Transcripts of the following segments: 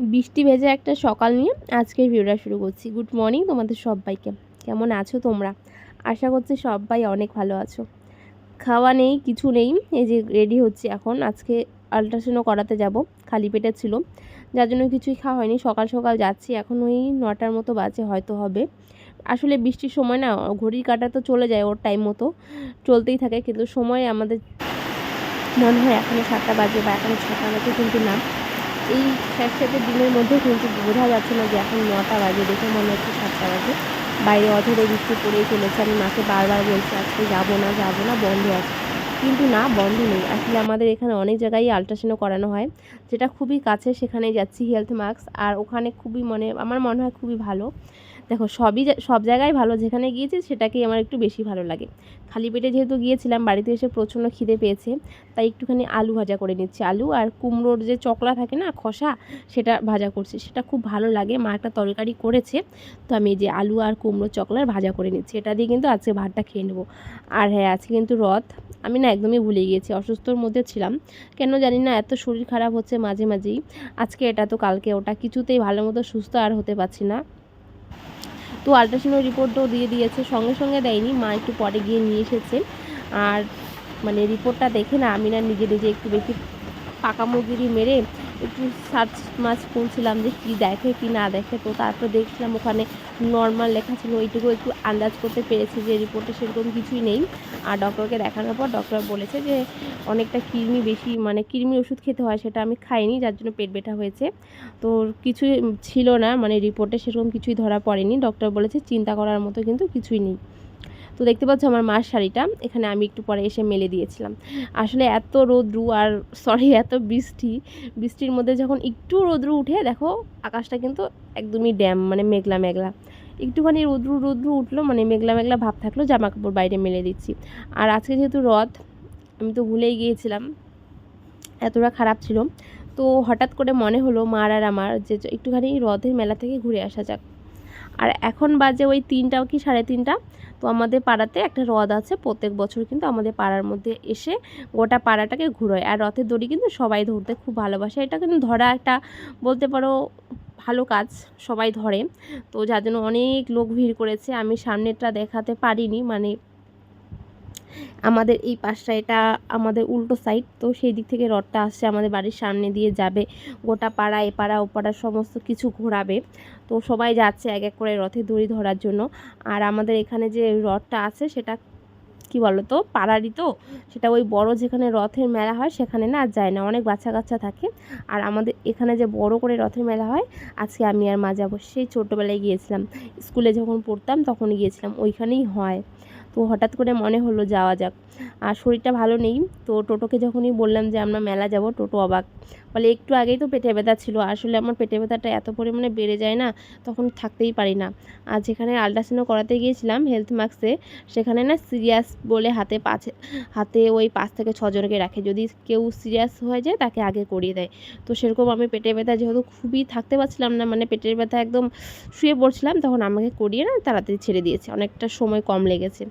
বৃষ্টি ভেজে একটা সকাল নিয়ে আজকের ভিডিওটা শুরু করছি। গুড মর্নিং তোমাদের সবাইকে। কেমন আছো তোমরা? আশা করছি সবাই অনেক ভালো আছো। খাওয়া নেই, কিছু নেই, এই যে রেডি হচ্ছে এখন। আজকে আলট্রাসাউন্ডও করাতে যাব, খালি পেটে ছিল। যার জন্য কিছুই খাওয়া হয়নি। সকাল সকাল যাচ্ছি, এখন ওই নটার মতো বাজে, হয়তো হবে। আসলে বৃষ্টির সময় না, ঘড়ির কাটা তো চলে যায় ওর টাইম মতো। চলতেই থাকে, কিন্তু সময় আমাদের মনে হয় এখনও সাতটা বাজে বা এখনও ছটা বাজে, কিন্তু না। এই স্যাঁতস্যাঁতে দিনের মধ্যে কিন্তু বোঝা যাচ্ছে না যে এখন নটা বাজে দেখে মনে হচ্ছে সাতটা বাজে। বাইরে অধরে বৃষ্টি পড়েই চলেছে। আমি মাকে বারবার বলছি, আজকে যাব না যাব না, বন্ধ আছে। কিন্তু না, বন্ধ নেই। আসলে আমাদের এখানে অনেক জায়গায় আলট্রাসাউন্ড করানো হয়। যেটা খুবই কাছে সেখানে যাচ্ছি হেলথ মার্কস আর ওখানে খুবই মনে, আমার মনে হয় খুবই ভালো। দেখো, সবই সব জায়গায় ভালো। যেখানে গিয়েছি, সেটাকেই আমার একটু বেশি ভালো লাগে। খালি পেটে যেহেতু গিয়েছিলাম, বাড়িতে এসে প্রচণ্ড খিদে পেয়েছে, তাই একটুখানি আলু ভাজা করে নিচ্ছি। আলু আর কুমড়োর যে চকলা থাকে না, খসা, সেটা ভাজা করছি। সেটা খুব ভালো লাগে। মা একটা তরকারি করেছে, তো আমি যে আলু আর কুমড়ো চকলার ভাজা করে নিচ্ছি। এটা দিয়ে কিন্তু আজকে ভাতটা খেয়ে নেব। আর হ্যাঁ আজকে কিন্তু রথ। আমি না একদমই ভুলে গিয়েছি, অসুস্থর মধ্যে ছিলাম। কেন জানি না, এত শরীর খারাপ হচ্ছে মাঝে মাঝেই। আজকে এটা তো কালকে, ওটা কিছুতেই ভালো মতো সুস্থ আর হতে পারছি না। তো আল্ট্রাসাউন্ডের রিপোর্টও দিয়ে দিয়েছে। সঙ্গে সঙ্গে দেয়নি, মা একটু পরে গিয়ে নিয়ে এসেছে আর মানে রিপোর্টটা দেখে না আমি না নিজে নিজে একটু বেশি পাকা মুরগিরি মেরে একটু সার্চ মাছ করছিলাম যে কী দেখে, কি না দেখে। তো তারপর দেখছিলাম ওখানে নর্মাল লেখা ছিল, ওইটুকু একটু আন্দাজ করতে পেরেছি যে রিপোর্টে সেরকম কিছুই নেই। আর ডক্টরকে দেখানোর পর ডক্টর বলেছে যে অনেকটা কৃমি বেশি মানে কৃমি ওষুধ খেতে হয় সেটা আমি খাইনি, যার জন্য পেট ব্যথা হয়েছে। তো কিছুই ছিল না মানে রিপোর্টে সেরকম কিছুই ধরা পড়েনি। ডক্টর বলেছে চিন্তা করার মতো কিন্তু কিছুই নেই। তো দেখতে পাচ্ছ আমার মার শাড়িটা, এখানে আমি একটু পরে এসে মেলে দিয়েছিলাম। আসলে এত রোদ্রু আর সরি এত বৃষ্টি, বৃষ্টির মধ্যে যখন একটু রোদ্রু উঠে, দেখো আকাশটা কিন্তু একদমই ড্যাম মানে মেঘলা মেঘলা। একটুখানি রোদ্রু রোদ্রু উঠল মানে মেঘলা মেঘলা ভাব থাকল জামা কাপড় বাইরে মেলে দিচ্ছি। আর আজকে যেহেতু রথ, আমি তো ভুলেই গিয়েছিলাম, এতটা খারাপ ছিল। তো হঠাৎ করে মনে হলো মার আর আমার যে একটুখানি রথের মেলা থেকে ঘুরে আসা যাক। আর এখন বাজে ওই তিনটা কি, সাড়ে তিনটা? তো আমাদের পাড়াতে একটা রথ আছে, প্রত্যেক বছর কিন্তু আমাদের পাড়ার মধ্যে এসে গোটা পাড়াটাকে ঘুরোয়। আর রথের দড়ি কিন্তু সবাই ধরতে খুব ভালোবাসে। এটা কিন্তু ধরা একটা বলতে পারো ভালো কাজ, সবাই ধরে। তো যার জন্য অনেক লোক ভিড় করেছে। আমি সামনেরটা দেখাতে পারিনি মানে আমাদের এই পাশটা, এটা আমাদের উল্টো সাইড তো সেই দিক থেকে রথটা আসছে আমাদের বাড়ির সামনে দিয়ে যাবে। গোটা পাড়া এপাড়া ওপাড়া সমস্ত কিছু ঘোরাবে। তো সবাই যাচ্ছে এক এক করে রথে দড়ি ধরার জন্য। আর আমাদের এখানে যে রথটা আছে, সেটা কি বলো তো পাড়ারই তো। সেটা ওই বড় যেখানে রথের মেলা হয়, সেখানে না যায় না। অনেক বাচ্চা কাচ্চা থাকে। আর আমাদের এখানে যে বড় করে রথের মেলা হয়, আজকে আমি আর মা যাব। সেই ছোটোবেলায় গিয়েছিলাম। স্কুলে যখন পড়তাম তখন গিয়েছিলাম। ওইখানেই হয়। তো হঠাৎ করে মনে হলো যাওয়া যাক। আর শরীরটা ভালো নেই, তো টোটোকে যখনই বললাম যে আমরা মেলা যাব, টোটো অবাক। বলে, একটু আগেই তো পেটে ব্যথা ছিল, আসলে আমার পেটে ব্যথাটা এত পরিমাণে বেড়ে যায় না, তখন থাকতেই পারি না। আর যেখানে আলট্রাসাউন্ড করাতে গিয়েছিলাম হেলথ মার্কসে সেখানে না সিরিয়াস বলে হাতে পাঁচ, হাতে ওই পাঁচ থেকে ছজনকে রাখে। যদি কেউ সিরিয়াস হয়ে যায়, তাকে আগে করিয়ে দেয়। তো সেরকম আমি পেটের ব্যথা যেহেতু খুবই থাকতে পারছিলাম না মানে পেটের ব্যথা একদম শুয়ে পড়ছিলাম, তখন আমাকে করিয়ে না তাড়াতাড়ি ছেড়ে দিয়েছে। অনেকটা সময় কম লেগেছে।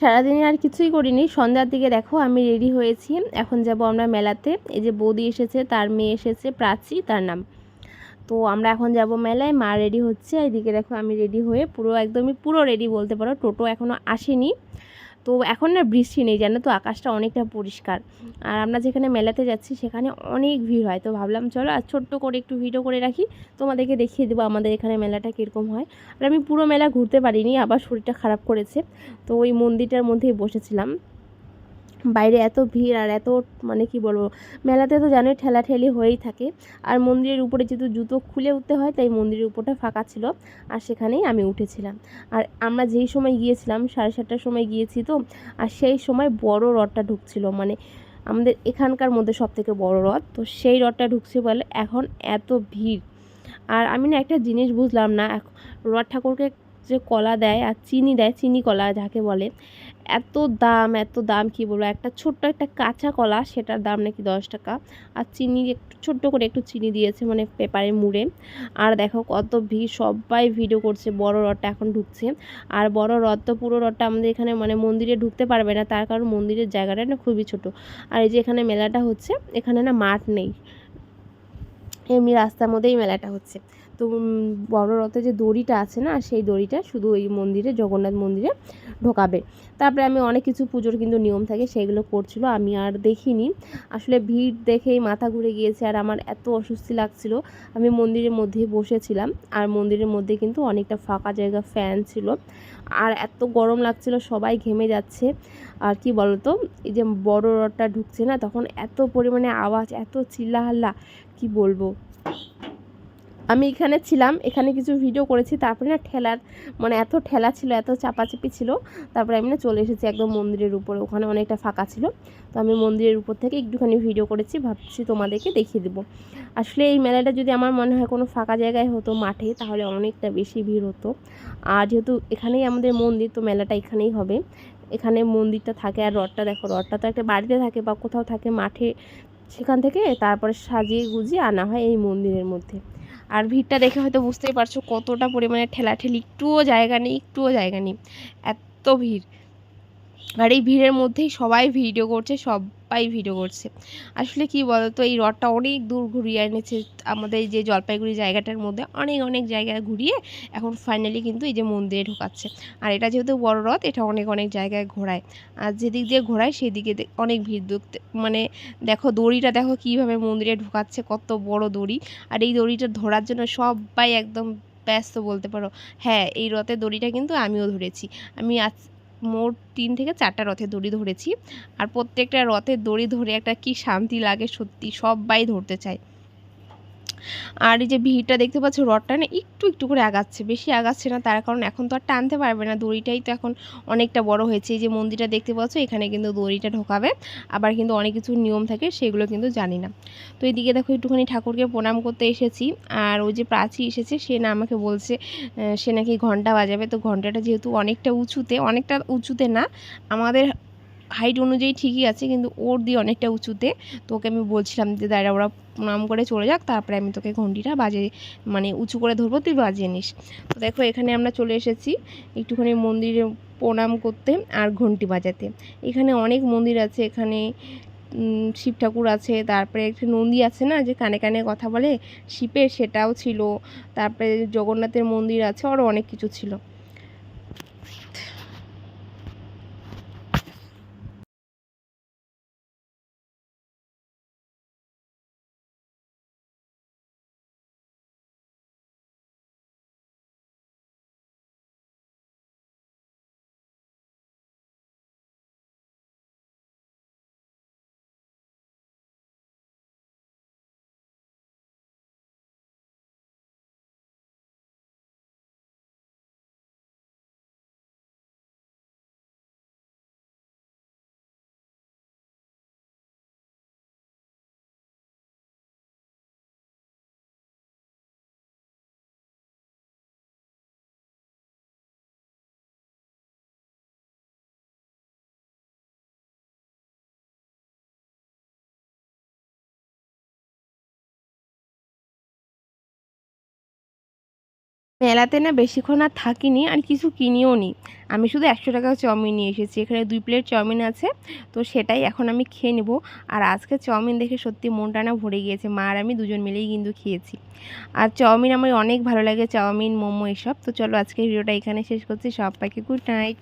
সারাদিনে আর কিছুই করিনি। সন্ধ্যার দিকে দেখো আমি রেডি হয়েছি। এখন যাব আমরা মেলাতে। এই যে বৌদি এসেছে, তার মেয়ে এসেছে, প্রাচী, তার নাম। তো আমরা এখন যাব মেলায়, মা রেডি হচ্ছে। এইদিকে দেখো আমি রেডি হয়ে পুরো একদমই পুরো রেডি বলতে পারো, টোটো এখনও আসেনি। তো এখন না বৃষ্টি নেই, জানো তো? আকাশটা অনেকটা পরিষ্কার। আর আমরা যেখানে মেলাতে যাচ্ছি, সেখানে অনেক ভিড় হয়। তো ভাবলাম, চলো আর ছোট্ট করে একটু ভিডিও করে রাখি। তোমাদেরকে দেখিয়ে দেবো আমাদের এখানে মেলাটা কীরকম হয়। আর আমি পুরো মেলা ঘুরতে পারিনি, আবার শরীরটা খারাপ করেছে। তো ওই মন্দিরটার মধ্যেই বসেছিলাম। বাইরে এত ভিড় আর এত মানে কি বলব, মেলাতে তো জানোই ঠেলাঠেলি হয়েই থাকে। আর মন্দিরের উপরে যেহেতু জুতো খুলে উঠতে হয়, তাই মন্দিরের উপরটা ফাঁকা ছিল আর সেখানেই আমি উঠেছিলাম। আর আমরা যেই সময় গিয়েছিলাম, সাড়ে সাতটার সময় গিয়েছি তো, আর সেই সময় বড় রথটা ঢুকছিল। মানে আমাদের এখানকার মধ্যে সব থেকে বড় রথ, তো সেই রথটা ঢুকছে বলে এখন এত ভিড়। আর আমি না একটা জিনিস বুঝলাম না রথ ঠাকুরকে যে কলা দেয় আর চিনি দেয়, চিনি কলা যাকে বলে এত দাম এত দাম কি বলব? একটা ছোট্ট একটা কাঁচা কলা, সেটার দাম নাকি দশ টাকা। আর চিনি একটু, ছোট্ট করে একটু চিনি দিয়েছে মানে পেপারে মুড়ে। আর দেখো কত ভিড়, সবাই ভিডিও করছে, বড় রথটা এখন ঢুকছে। আর বড় রথ তো পুরো রথটা আমাদের এখানে মানে মন্দিরে ঢুকতে পারবে না, তার কারণ মন্দিরের জায়গাটা না খুবই ছোট। আর এই যে এখানে মেলাটা হচ্ছে, এখানে না মাঠ নেই। এমনি রাস্তার মধ্যেই মেলাটা হচ্ছে। তো বড় রথে যে দড়িটা আছে না, সেই দড়িটা শুধু ওই মন্দিরে, জগন্নাথ মন্দিরে ঢোকাবে। তারপরে আমি অনেক কিছু পুজোর কিন্তু নিয়ম থাকে, সেগুলো করছিল, আমি আর দেখিনি। আসলে ভিড় দেখেই মাথা ঘুরে গিয়েছে, আর আমার এত অস্বস্তি লাগছিল। আমি মন্দিরের মধ্যেই বসেছিলাম, আর মন্দিরের মধ্যে কিন্তু অনেকটা ফাঁকা জায়গা, ফ্যান ছিল। আর এত গরম লাগছিল, সবাই ঘেমে যাচ্ছে। আর কি বলতো, এই যে বড় রথটা ঢুকছে না, তখন এত পরিমাণে আওয়াজ, এত চিল্লাহাল্লা, কি বলব? আমি এখানে ছিলাম, এখানে কিছু ভিডিও করেছি, তারপরে না ঠেলার মানে এত ঠেলা ছিল, এত চাপাচাপি ছিল, তারপরে আমি না চলে এসেছি একদম মন্দিরের উপরে, ওখানে অনেকটা ফাঁকা ছিল। তো আমি মন্দিরের উপর থেকে একটুখানি ভিডিও করেছি, ভাবছি তোমাদেরকে দেখিয়ে দেবো। আসলে এই মেলাটা যদি আমার মনে হয় কোনো ফাঁকা জায়গায় হতো মাঠে, তাহলে অনেকটা বেশি ভিড় হতো। আর যেহেতু এখানেই আমাদের মন্দির, তো মেলাটা এখানেই হবে। এখানে মন্দিরটা থাকে আর রডটা দেখো রডটা তো একটা বাড়িতে থাকে বা কোথাও থাকে মাঠে, সেখান থেকে তারপরে সাজিয়ে গুজিয়ে আনা হয় এই মন্দিরের মধ্যে। আর ভিড়টা দেখে হয়তো বুঝতেই পারছ কতটা পরিমাণে ঠেলাঠেলি, একটুও জায়গা নেই, একটুও জায়গা নেই, এত ভিড়। আর এই ভিড়ের মধ্যেই সবাই ভিডিও করছে, সবাই ভিডিও করছে। আসলে কি বলতো, এই রথটা অনেক দূর ঘুরিয়ে এনেছে, আমাদের যে জলপাইগুড়ি জায়গাটার মধ্যে অনেক অনেক জায়গায় ঘুরিয়ে এখন ফাইনালি কিন্তু এই যে মন্দিরে ঢোকাচ্ছে। আর এটা যেহেতু বড় রথ, এটা অনেক অনেক জায়গায় ঘোরায়। আর যেদিক দিয়ে ঘোরায়, সেদিকে অনেক ভিড় দেখতে মানে দেখো দড়িটা দেখো কীভাবে মন্দিরে ঢোকাচ্ছে, কত বড় দড়ি। আর এই দড়িটা ধরার জন্য সবাই একদম ব্যস্ত বলতে পারো। হ্যাঁ এই রথের দড়িটা কিন্তু আমিও ধরেছি। আমি আজ মোট তিন থেকে চারটা রথের দড়ি ধরেছি। আর প্রত্যেকটা রথের দড়ি ধরে একটা কি শান্তি লাগে সত্যি সবাই ধরতে চায়। আর এই যে ভিড়টা দেখতে পাচ্ছ, রডটা না একটু একটু করে আগাচ্ছে, বেশি আগাচ্ছে না, তার কারণ এখন তো আর টানতে পারবে না, দড়িটাই তো এখন অনেকটা বড় হয়েছে। এই যে মন্দিরটা দেখতে পাচ্ছ, এখানে কিন্তু দড়িটা ঢোকাবে, আবার কিন্তু অনেক কিছু নিয়ম থাকে, সেগুলো কিন্তু জানি না। তো এদিকে দেখো, একটুখানি ঠাকুরকে প্রণাম করতে এসেছি, আর ওই যে প্রাচী এসেছে, সে না আমাকে বলছে সে নাকি ঘণ্টা বাজাবে। তো ঘন্টাটা যেহেতু অনেকটা উঁচুতে অনেকটা উঁচুতে না, আমাদের হাইট অনুযায়ী ঠিকই আছে, কিন্তু ওর দিয়ে অনেকটা উঁচুতে। তো ওকে আমি বলছিলাম যে, দাঁড়া, ওরা প্রণাম করে চলে যাক, তারপরে আমি তোকে ঘন্টিটা বাজে মানে উঁচু করে ধরবো, তুই বাজিয়ে নিস। তো দেখো, এখানে আমরা চলে এসেছি একটুখানি মন্দিরে প্রণাম করতে আর ঘন্টি বাজাতে। এখানে অনেক মন্দির আছে, এখানে শিব ঠাকুর আছে, তারপরে একটা নন্দী আছে না, যে কানে কানে কথা বলে, শিবের সেটাও ছিল, তারপরে জগন্নাথের মন্দির আছে আরও অনেক কিছু ছিল। মেলাতে না বেশিক্ষণ আর থাকিনি আর কিছু কিনিও নি। আমি শুধু একশো টাকা চাউমিন নিয়ে এসেছি, এখানে দুই প্লেট চাউমিন আছে, তো সেটাই এখন আমি খেয়ে নেব। আর আজকে চাউমিন দেখে সত্যি মনটা না ভরে গিয়েছে, মা আর আমি দুজন মিলেই কিন্তু খেয়েছি। আর চাউমিন আমার অনেক ভালো লাগে, চাউমিন, মোমো, এসব। তো চলো আজকে ভিডিওটা এখানে শেষ করছি সব সবাইকে গুড নাইট